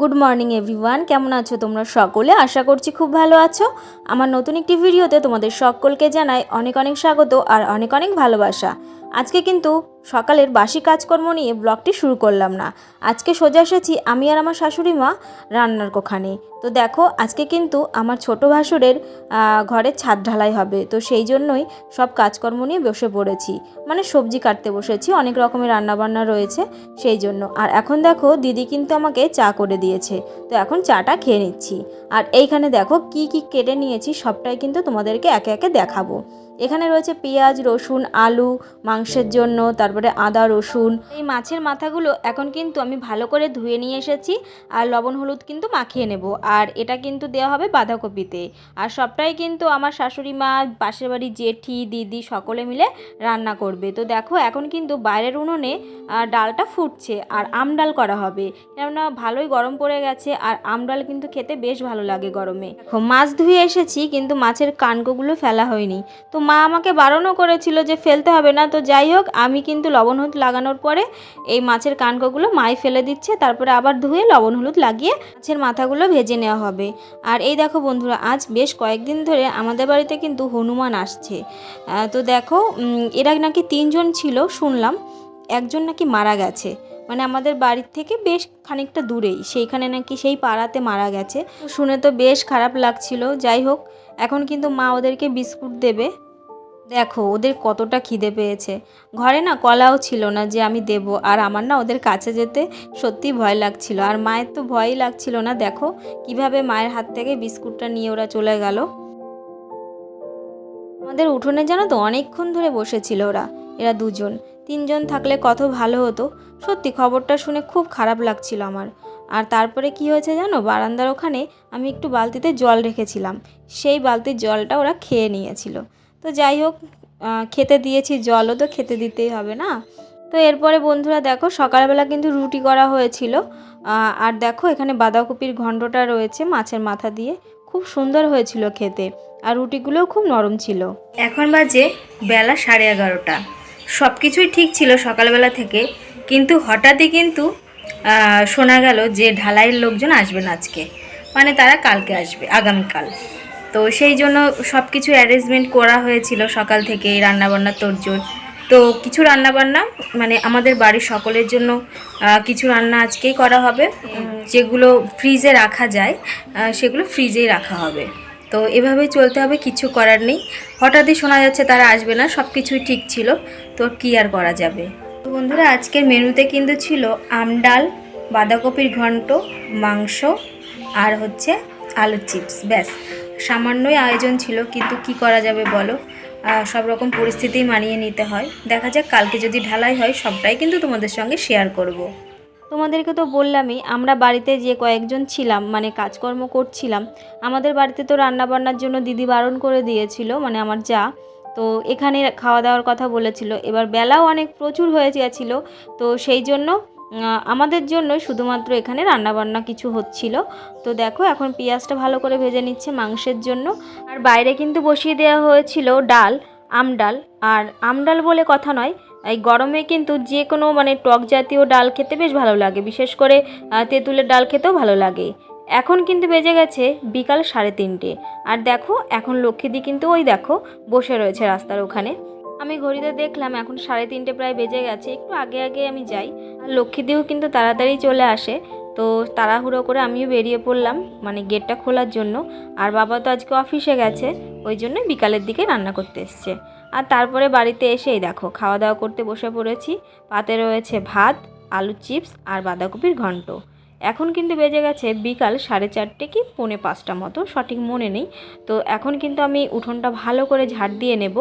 Good morning everyone কেমন আছো তোমরা সকলে? আশা করছি খুব ভালো আছো। আমার নতুন একটি ভিডিওতে তোমাদের সকলকে জানাই অনেক অনেক স্বাগত আর অনেক অনেক ভালোবাসা। আজকে কিন্তু সকালের বাসি কাজকর্ম নিয়ে ব্লগটি শুরু করলাম না। আজকে সোজা এসেছি আমি আর আমার শাশুড়ি মা রান্নার কোখানে। তো দেখো আজকে কিন্তু আমার ছোট ভাসুরের আহ, ঘরে ছাদ ঢালাই হবে। তো সেই জন্যই সব কাজকর্ম নিয়ে বসে পড়েছি। মানে সবজি কাটতে বসেছি অনেক রকমের রান্নাবান্না রয়েছে সেই জন্য। আর এখন দেখো দিদি কিন্তু আমাকে চা করে দিয়েছে। তো এখন চাটা খেয়ে নিচ্ছি। আর এইখানে দেখো কি কি কেটে নিয়েছি সবটাই কিন্তু তোমাদেরকে একে একে দেখাবো। এখানে রয়েছে পেঁয়াজ, রসুন, আলু, মাংসের জন্য, তারপরে আদা, রসুন। এই মাছের মাথাগুলো এখন কিন্তু আমি ভালো করে ধুয়ে নিয়ে এসেছি আর লবণ, হলুদ কিন্তু মাখিয়ে নেব। আর এটা কিন্তু দেওয়া হবে বাঁধাকপিতে। আর সবটাই কিন্তু আমার শাশুড়ি মা, পাশের বাড়ি জেঠি, দিদি সকলে মিলে রান্না করবে। তো দেখো, এখন কিন্তু বাইরের উনুনে ডালটা ফুটছে আর আম ডাল করা হবে। কেননা ভালোই গরম পড়ে গেছে আর আম ডাল কিন্তু খেতে বেশ ভালো লাগে গরমে। মাছ ধুয়ে এসেছি কিন্তু মাছের কানকোগুলো ফেলা হয়নি। তো মা আমাকে বারণও করেছিল যে ফেলতে হবে না। তো যাই হোক, আমি কিন্তু লবণ হলুদ লাগানোর পরে এই মাছের কানকোগুলো মাই ফেলে দিচ্ছে, তারপরে আবার ধুয়ে লবণ হলুদ লাগিয়ে মাছের মাথাগুলো ভেজে নেওয়া হবে। আর এই দেখো বন্ধুরা, আজ বেশ কয়েকদিন ধরে আমাদের বাড়িতে কিন্তু হনুমান আসছে। তো দেখো এরা নাকি তিনজন ছিল, শুনলাম একজন নাকি মারা গেছে। মানে আমাদের বাড়ির থেকে বেশ খানিকটা দূরেই, সেইখানে নাকি সেই পাড়াতে মারা গেছে। শুনে তো বেশ খারাপ লাগছিল। যাই হোক, এখন কিন্তু মা ওদেরকে বিস্কুট দেবে। দেখো, ওদের কতটা খিদে পেয়েছে। ঘরে না কলাও ছিল না যে আমি দেব, আর আমার না ওদের কাছে যেতে সত্যি ভয় লাগছিল। আর মায়ের তো ভয়ই লাগছিল না, দেখো কীভাবে মায়ের হাত থেকে বিস্কুটটা নিয়ে ওরা চলে গেল। আমাদের উঠোনে জানো তো অনেকক্ষণ ধরে বসেছিল ওরা, এরা দুজন। তিনজন থাকলে কত ভালো হতো। সত্যি খবরটা শুনে খুব খারাপ লাগছিল আমার। আর তারপরে কি হয়েছে জানো, বারান্দার ওখানে আমি একটু বালতিতে জল রেখেছিলাম। সেই বালতির জলটা ওরা খেয়ে নিয়েছিল। তো যাই হোক খেতে দিয়েছি জলও তো খেতে দিতেই হবে না। তো এরপরে বন্ধুরা দেখো, সকালবেলা কিন্তু রুটি করা হয়েছিল। আর দেখো এখানে বাঁধাকপির ঘণ্টটা রয়েছে মাছের মাথা দিয়ে। খুব সুন্দর হয়েছিল খেতে আর রুটিগুলোও খুব নরম ছিল। এখন বাজে বেলা সাড়ে এগারোটা। সব কিছুই ঠিক ছিল সকালবেলা থেকে, কিন্তু হঠাৎই কিন্তু শোনা গেল যে ঢালাইয়ের লোকজন আসবেন আজকে। মানে তারা কালকে আসবে, আগামীকাল। তো সেই জন্য সব কিছু অ্যারেঞ্জমেন্ট করা হয়েছিল সকাল থেকে রান্নাবান্না তোড়জোড়। তো কিছু রান্নাবান্না মানে আমাদের বাড়ির সকলের জন্য কিছু রান্না আজকেই করা হবে। যেগুলো ফ্রিজে রাখা যায় সেগুলো ফ্রিজেই রাখা হবে। তো এভাবেই চলতে হবে, কিছু করার নেই। হঠাৎই শোনা যাচ্ছে তারা আসবে না সব কিছুই ঠিক ছিল। তো কী আর করা যাবে? তো বন্ধুরা, আজকের মেনুতে কিন্তু ছিল আম ডাল, বাঁধাকপির ঘন্ট, মাংস আর হচ্ছে আলুর চিপস ব্যাস। সামান্যই আয়োজন ছিল, কিন্তু কি করা যাবে বলো? সব রকম পরিস্থিতি মানিয়ে নিতে হয়। দেখা যাক, কালকে যদি ঢালাই হয়, সবটাই কিন্তু তোমাদের সঙ্গে শেয়ার করব। তোমাদেরকে তো বললামই, আমরা বাড়িতে যে কয়েকজন ছিলাম মানে কাজকর্ম করছিলাম, আমাদের বাড়িতে তো রান্নাবান্নার জন্য দিদি বারণ করে দিয়েছিল মানে আমার যা। তো এখানে খাওয়া দাওয়ার কথা বলেছিল। এবার বেলাও অনেক প্রচুর হয়ে গেছিল, তো সেই জন্য আমাদের জন্য শুধুমাত্র এখানে রান্নাবান্না কিছু হচ্ছিল। তো দেখো, এখন পেঁয়াজটা ভালো করে ভেজে নিচ্ছে মাংসের জন্য। আর বাইরে কিন্তু বসিয়ে দেওয়া হয়েছিল ডাল, আম ডাল। আর আম ডাল বলে কথা নয়, এই গরমে কিন্তু যে কোনো মানে টক জাতীয় ডাল খেতে বেশ ভালো লাগে। বিশেষ করে তেঁতুলের ডাল খেতেও ভালো লাগে। এখন কিন্তু বেজে গেছে বিকাল সাড়ে তিনটে। আর দেখো, এখন লক্ষ্মীদি কিন্তু ওই দেখো, বসে রয়েছে রাস্তার ওখানে। আমি ঘড়িতে দেখলাম এখন সাড়ে তিনটে প্রায় বেজে গেছে, একটু আগে আগে আমি যাই। আর লক্ষ্মীদিও কিন্তু তাড়াতাড়ি চলে আসে, তো তাড়াহুড়ো করে আমিও বেরিয়ে পড়লাম মানে গেটটা খোলার জন্য। আর বাবা তো আজকে অফিসে গেছে, ওই জন্য বিকালের দিকে রান্না করতে এসছে। আর তারপরে বাড়িতে এসেই দেখো, খাওয়া দাওয়া করতে বসে পড়েছি। পাতে রয়েছে ভাত, আলু চিপস আর বাঁধাকপির ঘন্ট। এখন কিন্তু বেজে গেছে বিকাল সাড়ে চারটে কি পৌনে পাঁচটা মতো, সঠিক মনে নেই। তো এখন কিন্তু আমি উঠোনটা ভালো করে ঝাড় দিয়ে নেব।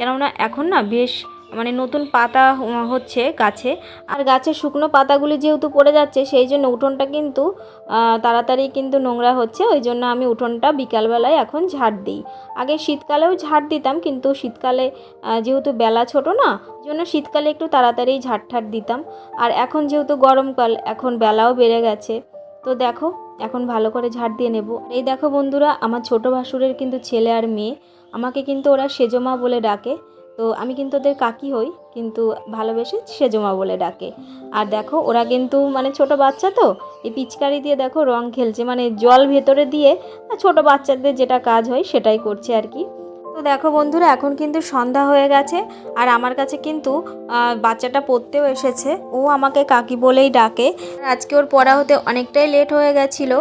কেননা এখন না বেশ মানে নতুন পাতা হচ্ছে গাছে। আর গাছের শুকনো পাতাগুলি যেহেতু পড়ে যাচ্ছে, সেই জন্য উঠোনটা কিন্তু তাড়াতাড়ি কিন্তু নোংরা হচ্ছে। ওই জন্য আমি উঠোনটা বিকালবেলায় এখন ঝাড় দিই। আগে শীতকালেও ঝাড় দিতাম, কিন্তু শীতকালে যেহেতু বেলা ছোট না জন্য শীতকালে একটু তাড়াতাড়ি ঝাড় ঠাট দিতাম। আর এখন যেহেতু গরমকাল, এখন বেলাও বেড়ে গেছে। তো দেখো, এখন ভালো করে ঝাড় দিয়ে নেব। এই দেখো বন্ধুরা, আমার ছোট ভাসুরের কিন্তু ছেলে আর মেয়ে। আমাকে কিন্তু ওরা সেজমা বলে ডাকে। তো আমি কিন্তু ওদের কাকি হই, কিন্তু ভালোবেসে সেজমা বলে ডাকে। আর দেখো, ওরা কিন্তু মানে ছোট বাচ্চা তো, এই পিচকারি দিয়ে দেখো রং খেলছে। মানে জল ভেতরে দিয়ে ছোট বাচ্চাদের যেটা কাজ হয় সেটাই করছে আর কি। তো দেখো বন্ধুরা, এখন কিন্তু সন্ধ্যা হয়ে গেছে আর আমার কাছে কিন্তু বাচ্চাটা পড়তেও এসেছে। ও আমাকে কাকি বলেই ডাকে। আজকে ওর পড়া হতে অনেকটাই লেট হয়ে গেছিল।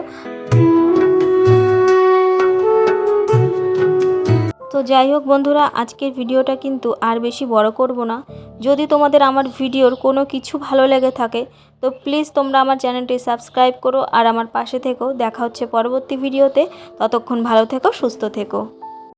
তো যাই হোক বন্ধুরা, আজকের ভিডিওটা কিন্তু আর বেশি বড় করব না। যদি তোমাদের আমার ভিডিওর কোনো কিছু ভালো লেগে থাকে, তো প্লিজ তোমরা আমার চ্যানেলটি সাবস্ক্রাইব করো আর আমার পাশে থেকো। দেখা হচ্ছে পরবর্তী ভিডিওতে। ততক্ষণ ভালো থেকো, সুস্থ থেকো।